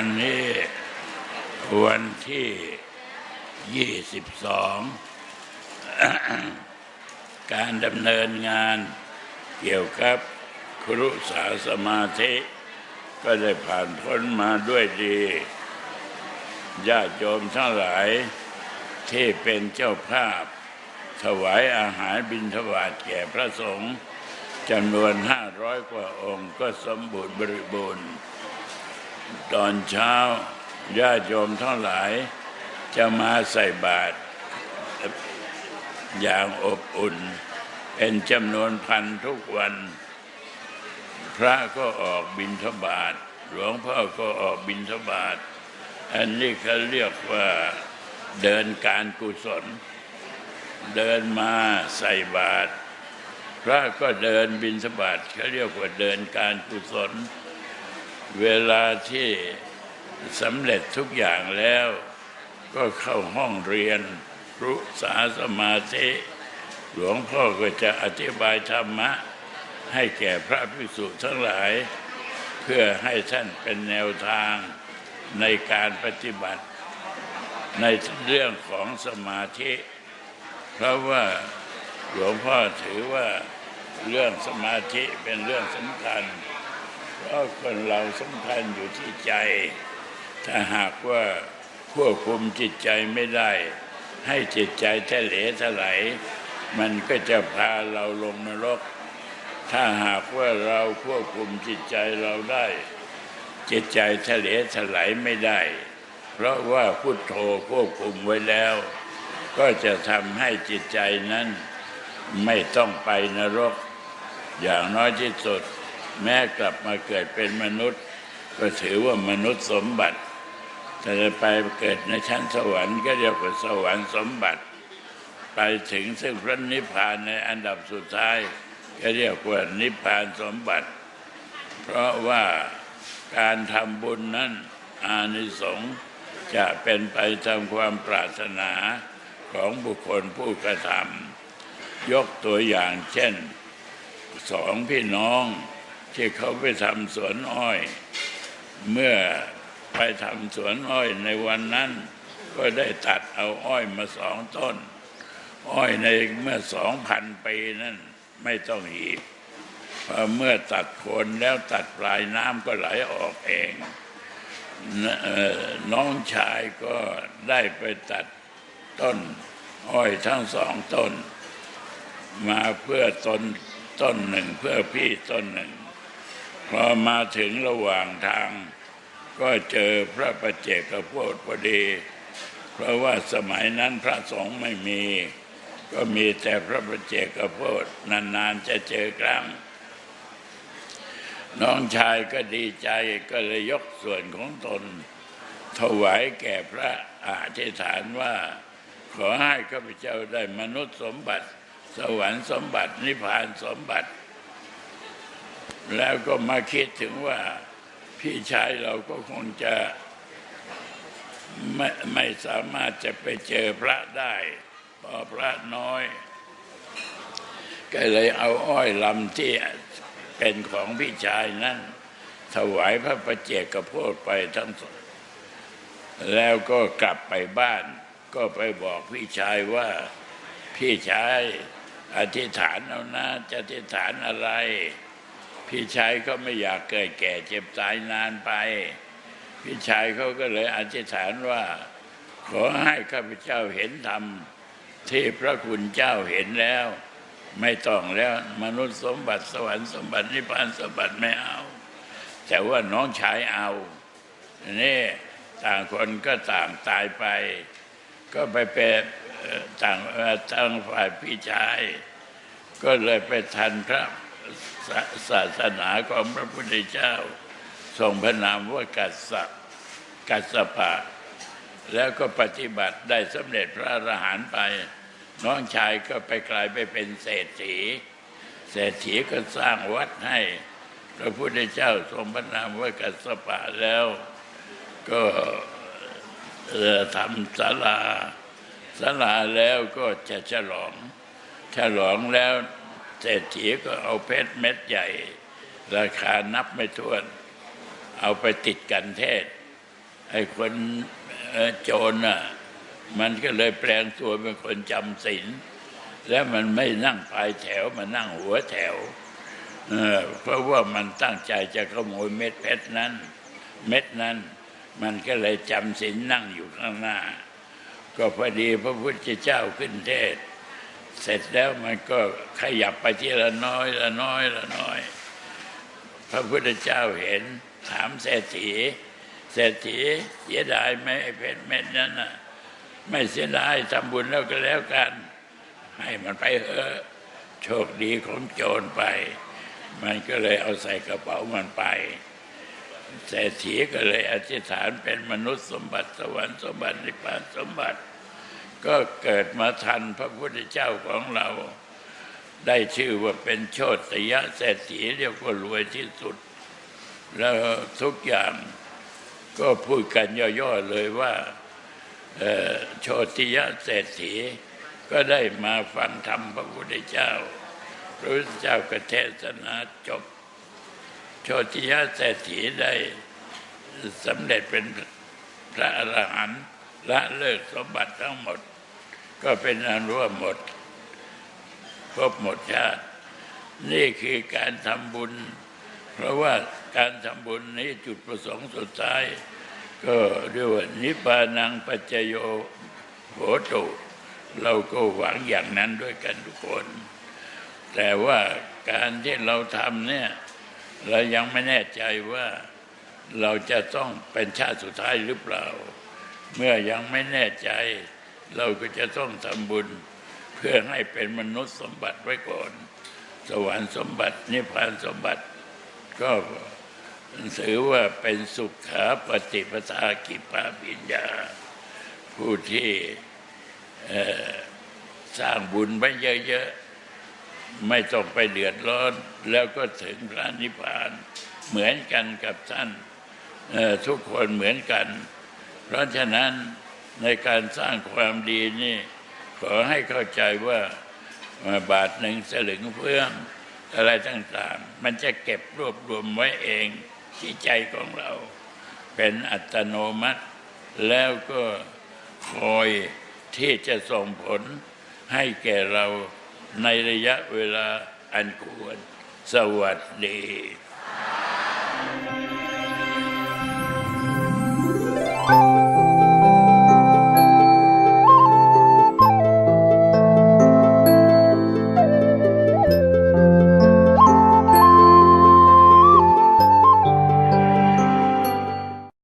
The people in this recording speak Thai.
วันนี้วันที่ 22 การดำเนินงานเกี่ยวกับครุสาสมาธิ ก็ได้ผ่านพ้นมาด้วยดีญาติโยมทั้งหลายที่เป็นเจ้าภาพ ถวายอาหารบิณฑบาตแก่พระสงฆ์จำนวนห้าร้อยกว่าองค์ก็สมบูรณ์บริบูรณ์ ตอนเช้าญาติโยมทั้งหลาย จะมาใส่บาตรอย่างอบอุ่น เป็นจำนวนพันทุกวัน พระก็ออกบิณฑบาตหลวงพ่อก็ออกบิณฑบาตอันนี้เขาเรียกว่าเดินการกุศล เดินมาใส่บาตรพระก็เดินบิณฑบาตเขาเรียกว่าเดินการกุศล เวลาที่สำเร็จทุกอย่างแล้ว ก็เข้าห้องเรียนรุษาสมาธิ หลวงพ่อก็จะอธิบายธรรมะ ให้แก่พระภิกษุทั้งหลาย เพื่อให้ท่านเป็นแนวทางในการปฏิบัติ ในเรื่องของสมาธิ เพราะว่าหลวงพ่อถือว่าเรื่องสมาธิเป็นเรื่องสำคัญ เพราะคนเราสำคัญอยู่ที่ใจ ถ้าหากว่าควบคุมจิตใจไม่ได้ ให้จิตใจทะเลถลายมันก็จะพาเราลงนรก ถ้าหากว่าเราควบคุมจิตใจเราได้ จิตใจทะเลถลายไม่ได้ เพราะว่าพุทโธควบคุมไว้แล้ว ก็จะทำให้จิตใจนั้นไม่ต้องไปนรก อย่างน้อยที่สุด แม้กลับมาเกิดเป็นมนุษย์ ก็ถือว่ามนุษย์สมบัติแต่จะไปเกิดในชั้นสวรรค์ก็เรียกว่าสวรรค์สมบัติ ไปถึงซึ่งพระนิพพานในอันดับสุดท้าย ก็เรียกว่านิพพานสมบัติ เพราะว่าการทำบุญนั้นอานิสงส์จะเป็นไปตามความปรารถนาของบุคคลผู้กระทำยกตัวอย่างเช่น สองพี่น้อง ที่เขาไปทำสวนอ้อย เมื่อไปทำสวนอ้อยในวันนั้น ก็ได้ตัดเอาอ้อยมาสองต้น อ้อยในเมื่อสองพันปีนั้นไม่ต้องหีบพอเมื่อตัดโคนแล้วตัดปลายน้ำก็ไหลออกเอง น้องชายก็ได้ไปตัดต้น อ้อยทั้งสองต้น มาเพื่อตนต้นหนึ่งเพื่อพี่ต้นหนึ่ง พอมาถึงระหว่างทาง ก็เจอพระประเจกโพธพอดี เพราะว่าสมัยนั้นพระสงฆ์ไม่มี ก็มีแต่พระประเจกโพธนานๆจะเจอครั้งน้องชายก็ดีใจก็เลยยกส่วนของตน ถวายแก่พระอธิษฐานว่า ขอให้ข้าพเจ้าได้มนุษย์สมบัติ สวรรค์สมบัตินิพพานสมบัติ แล้วก็มาคิดถึงว่าพี่ชายเราก็คงจะไม่ไม่สามารถจะไปเจอพระได้เพราะพระน้อย ก็เลยเอาอ้อยลำที่เป็นของพี่ชายนั้น ถวายพระประเจกโพธไปทั้งสองแล้วก็กลับไปบ้าน ก็ไปบอกพี่ชายว่าพี่ชายอธิษฐานเอานะจะอธิษฐานอะไร พี่ชายก็ไม่อยากเกิดแก่เจ็บตายนานไป พี่ชายเขาก็เลยอธิษฐานว่า ขอให้ข้าพเจ้าเห็นธรรมที่พระคุณเจ้าเห็นแล้ว ไม่ต้องแล้วมนุษย์สมบัติสวรรค์สมบัตินิพพานสมบัติไม่เอา แต่ว่าน้องชายเอานี่ต่างคนก็ต่างตายไป ก็ไปเป็นต่างเอ่างฝ่ายพี่ชาย ก็เลยไปทันพระ ศาศาสนาของพระพุทธเจ้า ทรงพระนามว่ากัสสะกัสสปะ แล้วก็ปฏิบัติได้สำเร็จพระอรหันต์ไป น้องชายก็ไปกลายไปเป็นเศรษฐี เศรษฐีก็สร้างวัดให้ พระพุทธเจ้าทรงพระนามว่ากัสสปะแล้วก็ทำศาลาศาลาแล้วก็จะฉลอง ฉลองแล้ว เศรษฐีก็เอาเพชรเม็ดใหญ่ ราคานับไม่ถ้วน เอาไปติดกันเทศ ไอ้คนโจรน่ะมันก็เลยแปลงตัวเป็นคนจำศีลแล้วมันไม่นั่งปลายแถวมันนั่งหัวแถวเพราะว่ามันตั้งใจจะขโมยเม็ดเพชรนั้น เม็ดนั้น มันก็เลยจำศีลนั่งอยู่ข้างหน้า ก็พอดีพระพุทธเจ้าขึ้นเทศ เสร็จแล้วมันก็ขยับไปทีละน้อยละน้อยละน้อย พระพุทธเจ้าเห็นถามเศรษฐีเศรษฐีเสียดายไหมไอ้เพชรเม็ดนั้นน่ะไม่เสียดายทำบุญแล้วก็แล้วกัน ให้มันไปเถอะโชคดีของโจรไป มันก็เลยเอาใส่กระเป๋ามันไปเศรษฐีก็เลยอธิษฐานเป็นมนุษย์สมบัติสวรรค์สมบัตินิพพานสมบัติ ก็เกิดมาทันพระพุทธเจ้าของเรา ได้ชื่อว่าเป็นโชติยะเศรษฐีเรียกว่ารวยที่สุด แล้วทุกอย่างก็พูดกันย่อๆเลยว่าโชติยะเศรษฐีก็ได้มาฟังธรรมพระพุทธเจ้าพระพุทธเจ้าก็เทศนาจบ โชติยะเศรษฐีได้สำเร็จเป็นพระอรหันต์ ละเลิกสมบัติทั้งหมด ก็เป็นอันว่าหมดครบหมดชาติ นี่คือการทำบุญ เพราะว่าการทำบุญนี้จุดประสงค์สุดท้าย ก็เรียกว่านิพพานังปัจจโยโหตุเราก็หวังอย่างนั้นด้วยกันทุกคน แต่ว่าการที่เราทำเนี่ย เรายังไม่แน่ใจว่าเราจะต้องเป็นชาติสุดท้ายหรือเปล่า เมื่อยังไม่แน่ใจ เราก็จะต้องทำบุญ เพื่อให้เป็นมนุษย์สมบัติไว้ก่อน สวรรค์สมบัตินิพพานสมบัติ ก็ถือว่าเป็นสุขาปฏิปทากิปาปิญญา ผู้ที่สร้างบุญไว้เยอะๆ ไม่ต้องไปเดือดร้อน แล้วก็ถึงพระนิพพาน เหมือนกันกับท่านทุกคนเหมือนกัน เพราะฉะนั้นในการสร้างความดีนี่ ขอให้เข้าใจว่าบาทหนึ่งสลึงเฟื่องอะไรต่างๆ มันจะเก็บรวบรวมไว้เองที่ใจของเรา เป็นอัตโนมัติ แล้วก็คอยที่จะส่งผลให้แก่เราในระยะเวลาอันควร สวัสดี